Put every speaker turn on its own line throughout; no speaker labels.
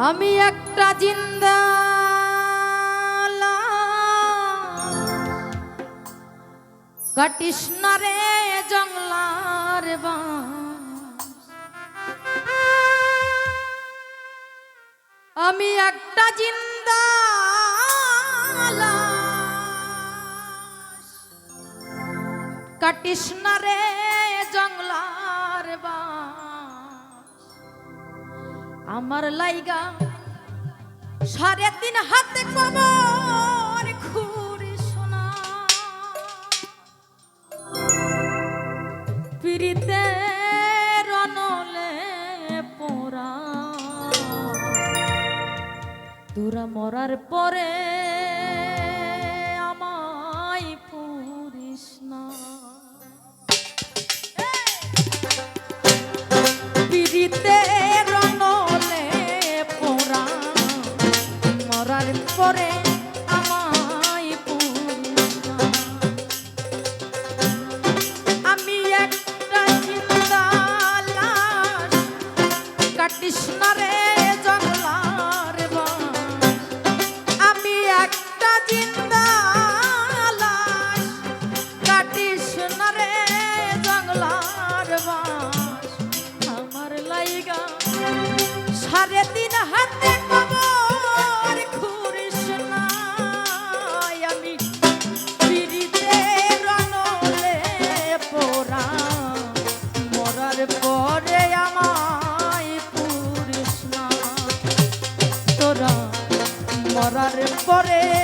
আমি একটা জিন্দা কাটিস না রে জংলার আমি একটা জিন্দা কাটিস না রে আমার লাইগা সাড়ে তিন হাতে কমর খুরি সোনা পিড়িতে রনলে পোড়া। তোরা মরার পরে amores.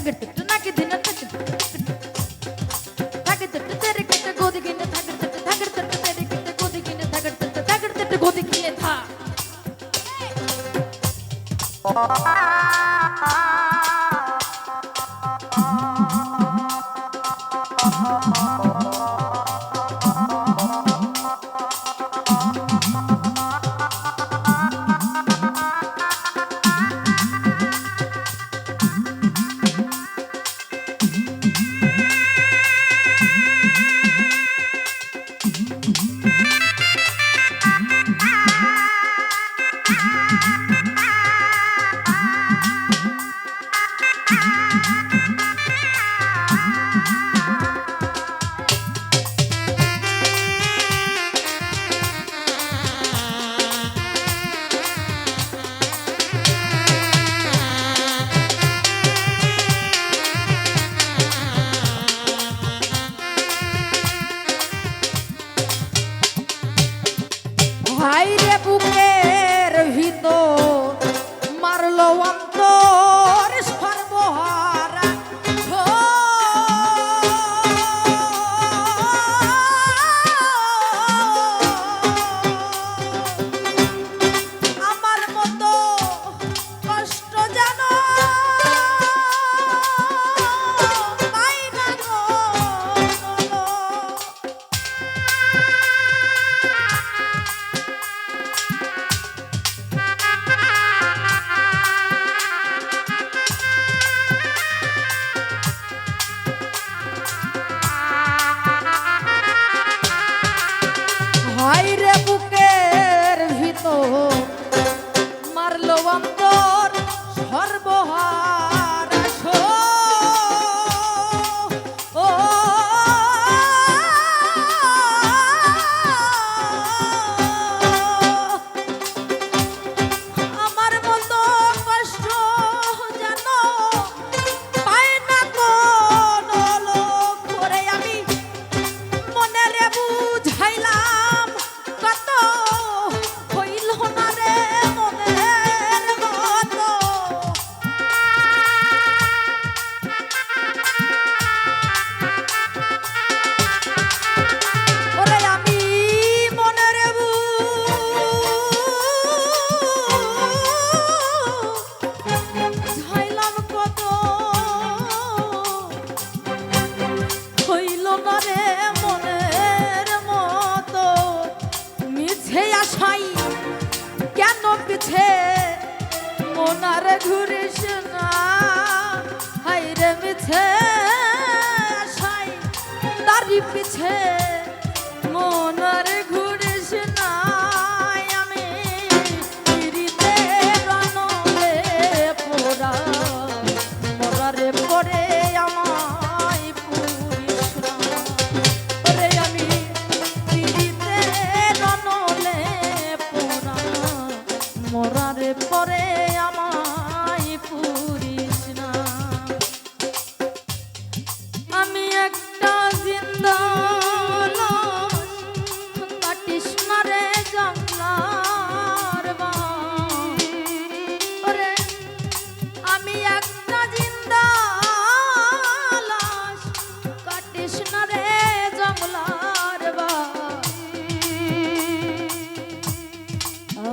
ತಗಟ್ಟಿಟ್ಟು ನಾಗಿದ್ದಿನ ತಗಟ್ಟಿಟ್ಟು ತೆರೆಗಿಟ್ಟ ಗೋದಿಗಿನ ತಗಟ್ಟಿಟ್ಟು ತಗಡ್ತಟ್ಟು ತೆರೆಗಿಟ್ಟ ಗೋದಿಗಿನ ತಗಡ್ತಟ್ಟು ತಗಡ್ತಟ್ಟು ಗೋದಿಗಿನ ಥಾ সোনার ঘুরে সোনা হাইরে মিছে সাই, তারি পিছে মনার ঘুরে সোনা আমি ফিরিতে রণে পোড়া, মরারে পড়ে আমার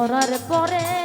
ধরার পরে